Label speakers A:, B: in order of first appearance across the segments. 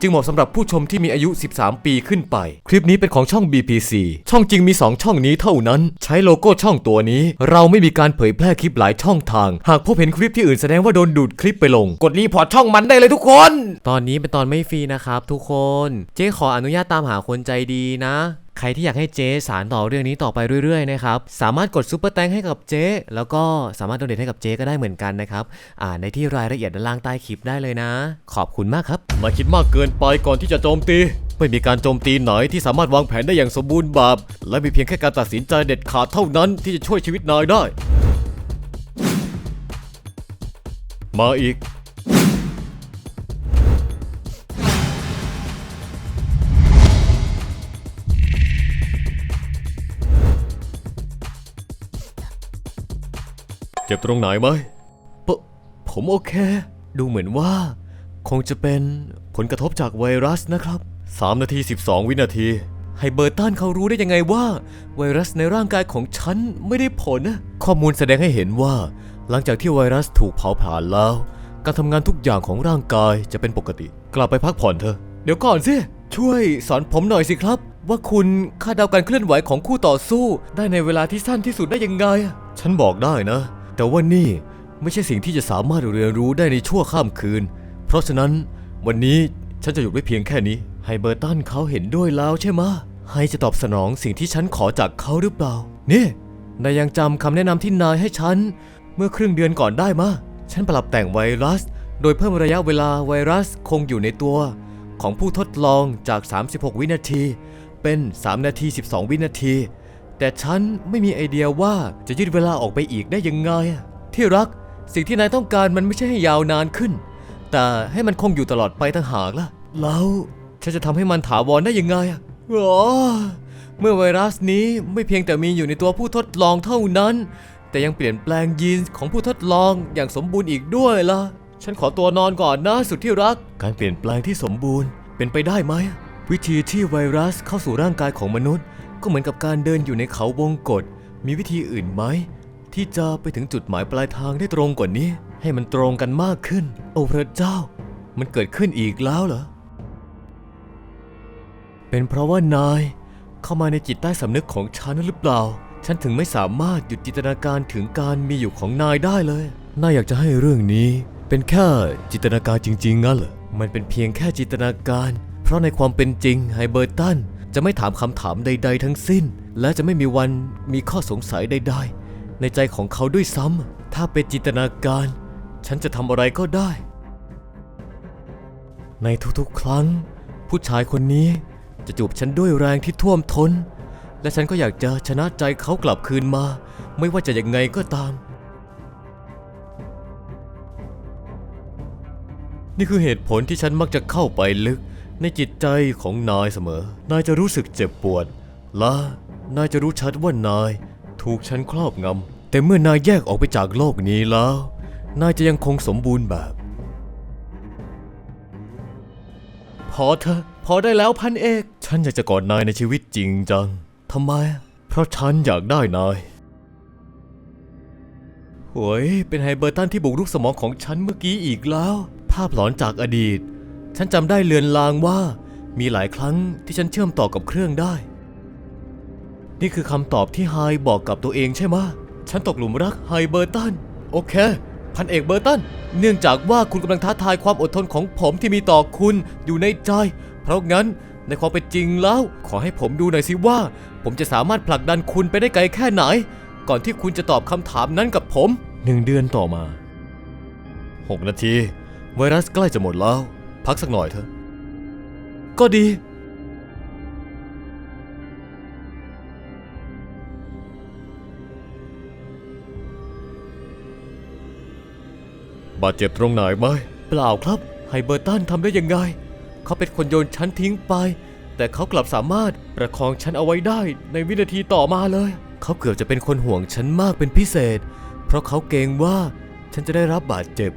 A: จึงเหมาะสำหรับผู้ชมที่มีอายุ 13 ปีขึ้นไป คลิปนี้เป็นของช่อง BPC ช่องจริงมี 2 ช่องนี้เท่านั้น ใช้โลโก้ช่องตัวนี้ เราไม่มีการเผยแพร่คลิปหลายช่องทาง หากพบเห็นคลิปที่อื่นแสดงว่าโดนดูดคลิปไปลง กดรีพอร์ตช่องมันได้เลยทุกคน ตอนนี้เป็นตอนไม่ฟรีนะครับทุกคน เจ๊ขออนุญาตตามหาคนใจดีนะ ใครที่อยากให้เจ๊สารต่อเรื่องนี้ต่อไปเรื่อยๆนะครับสามารถกดซุปเปอร์แตงให้กับเจ๊แล้วก็สามารถโดเนทให้กับเจ๊ก็ได้เหมือนกันนะครับอ่านในที่รายละเอียดด้านล่างใต้คลิปได้เลยนะ ขอบคุณมากครับมาคิดมากเกินไปก่อนที่จะโจมตีไม่มีการโจมตีไหนที่สามารถวางแผนได้อย่างสมบูรณ์แบบและมีเพียงแค่การตัดสินใจเด็ดขาดเท่านั้นที่จะช่วยชีวิตนายได้ มาอีก เจ็บตรงไหนไหมปผมโอเค ดูเหมือนว่า คงจะเป็นผลกระทบจากไวรัสนะครับ 3 นาที 12 วินาที ให้เบอร์ตันเขารู้ได้ยังไงว่า ไวรัสในร่างกายของฉันไม่ได้ผลนะข้อมูลแสดงให้เห็นว่า หลังจากที่ไวรัสถูกเผาผลาญแล้ว การทำงานทุกอย่างของร่างกายจะเป็นปกติ กลับไปพักผ่อนเถอะ เดี๋ยวก่อนสิ ช่วยสอนผมหน่อยสิครับ ว่าคุณคาดเดาการเคลื่อนไหวของคู่ต่อสู้ ได้ในเวลาที่สั้นที่สุดได้ยังไง ฉันบอกได้นะ แต่ว่านี่ไม่ใช่สิ่งที่จะสามารถเรียนรู้ได้ในชั่วข้ามคืน เพราะฉะนั้นวันนี้ฉันจะหยุดไว้เพียงแค่นี้ไฮเบอร์ตันเขาเห็นด้วยแล้วใช่ไหมะไฮจะตอบสนองสิ่งที่ฉันขอจากเขาหรือเปล่า นี่นายยังจำคำแนะนำที่นายให้ฉัน เมื่อครึ่งเดือนก่อนได้มะ ฉันปรับแต่งไวรัส โดยเพิ่มระยะเวลาไวรัสคงอยู่ในตัว ของผู้ทดลองจาก 36 วินาที เป็น 3 นาที 12 วินาที แต่ฉันไม่มีไอเดียว่าจะยืดเวลาออกไปอีกได้ยังไงอะที่รักสิ่งที่นายต้องการมันไม่ใช่ให้ยาวนานขึ้น แต่ให้มันคงอยู่ตลอดไปต่างหากล่ะ แล้วฉันจะทำให้มันถาวรได้ยังไงอะอ๋อเมื่อไวรัสนี้ไม่เพียงแต่มีอยู่ในตัวผู้ทดลองเท่านั้น แต่ยังเปลี่ยนแปลงยีนของผู้ทดลองอย่างสมบูรณ์อีกด้วยล่ะ ฉันขอตัวนอนก่อนนะสุดที่รัก การเปลี่ยนแปลงที่สมบูรณ์เป็นไปได้ไหม วิธีที่ไวรัสเข้าสู่ร่างกายของมนุษย์ ก็เหมือนกับการเดินอยู่ในเขาวงกฏมีวิธีอื่นไหมที่จะไปถึงจุดหมายปลายทางได้ตรงกว่านี้ ให้มันตรงกันมากขึ้น โอ้พระเจ้า มันเกิดขึ้นอีกแล้วเหรอ เป็นเพราะว่านายเข้ามาในจิตใต้สำนึกของฉันหรือเปล่า ฉันถึงไม่สามารถหยุดจินตนาการถึงการมีอยู่ของนายได้เลย นายอยากจะให้เรื่องนี้ เป็นแค่จินตนาการจริงๆงั้นเหรอ มันเป็นเพียงแค่จินตนาการ เพราะในความเป็นจริงไฮเบอร์ตัน จะไม่ถามคำถามใด ๆ ทั้งสิ้น และจะไม่มีวันมีข้อสงสัยใด ๆ ในใจของเขาด้วยซ้ำถ้าเป็นจินตนาการ ฉันจะทำอะไรก็ได้ ในทุกๆ ครั้ง ผู้ชายคนนี้จะจูบฉันด้วยแรงที่ท่วมท้น และฉันก็อยากจะชนะใจเขากลับคืนมา ไม่ว่าจะยังไงก็ตาม นี่คือเหตุผลที่ฉันมักจะเข้าไปลึก ในจิตใจของนายเสมอ นายจะรู้สึกเจ็บปวด และนายจะรู้ชัดว่านาย ถูกฉันครอบงำ แต่เมื่อนายแยกออกไปจากโลกนี้แล้ว นายจะยังคงสมบูรณ์แบบ พอเถอะพอได้แล้วพันเอก ฉันอยากจะกอดนายในชีวิตจริงจังทำไม เพราะฉันอยากได้นายโว้ยเป็นไฮเบอร์ตันที่บุกรุกสมองของฉันเมื่อกี้อีกแล้ว ภาพหลอนจากอดีต ฉันจำได้เลือนลางว่ามีหลายครั้งที่ฉันเชื่อมต่อกับเครื่องได้ นี่คือคำตอบที่ไฮบอกกับตัวเองใช่ไหมฉันตกหลุมรักไฮเบอร์ตัน โอเค พันเอกเบอร์ตัน เนื่องจากว่าคุณกำลังท้าทายความอดทนของผมที่มีต่อคุณอยู่ในใจ เพราะงั้นในความเป็นจริงแล้ว ขอให้ผมดูหน่อยสิว่า ผมจะสามารถผลักดันคุณไปได้ไกลแค่ไหน ก่อนที่คุณจะตอบคำถามนั้นกับผมหนึ่งเดือนต่อมา 6 นาที ไวรัสใกล้จะหมดแล้ว พักสักหน่อยเถอะ ก็ดี บาดเจ็บตรงไหนไหมเปล่าครับไฮเบอร์ตันทำได้ยังไง เขาเป็นคนโยนฉันทิ้งไป แต่เขากลับสามารถประคองฉันเอาไว้ได้ในวินาทีต่อมาเลย เขาเกือบจะเป็นคนห่วงฉันมากเป็นพิเศษ เพราะเขาเกรงว่าฉันจะได้รับบาดเจ็บ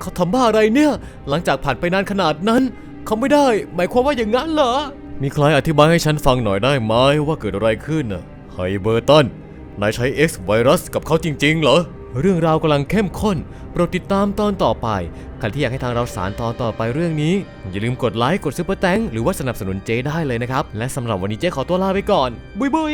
A: เขาทำบ้าอะไรเนี่ย หลังจากผ่านไปนานขนาดนั้น เขาไม่ได้ หมายความว่าอย่างนั้นเหรอ มีใครอธิบายให้ฉันฟังหน่อยได้ไหมว่าเกิดอะไรขึ้นน่ะไฮเบอร์ตันนายใช้ X ไวรัสกับเขาจริง ๆ เหรอ เรื่องราวกำลังเข้มข้น โปรดติดตามตอนต่อไป ใครที่อยากให้ทางเราสารตอนต่อไปเรื่องนี้ อย่าลืมกดไลค์ กดซุปเปอร์แตงหรือว่าสนับสนุนเจได้เลยนะครับ และสำหรับวันนี้เจขอตัวลาไปก่อน บุยบุย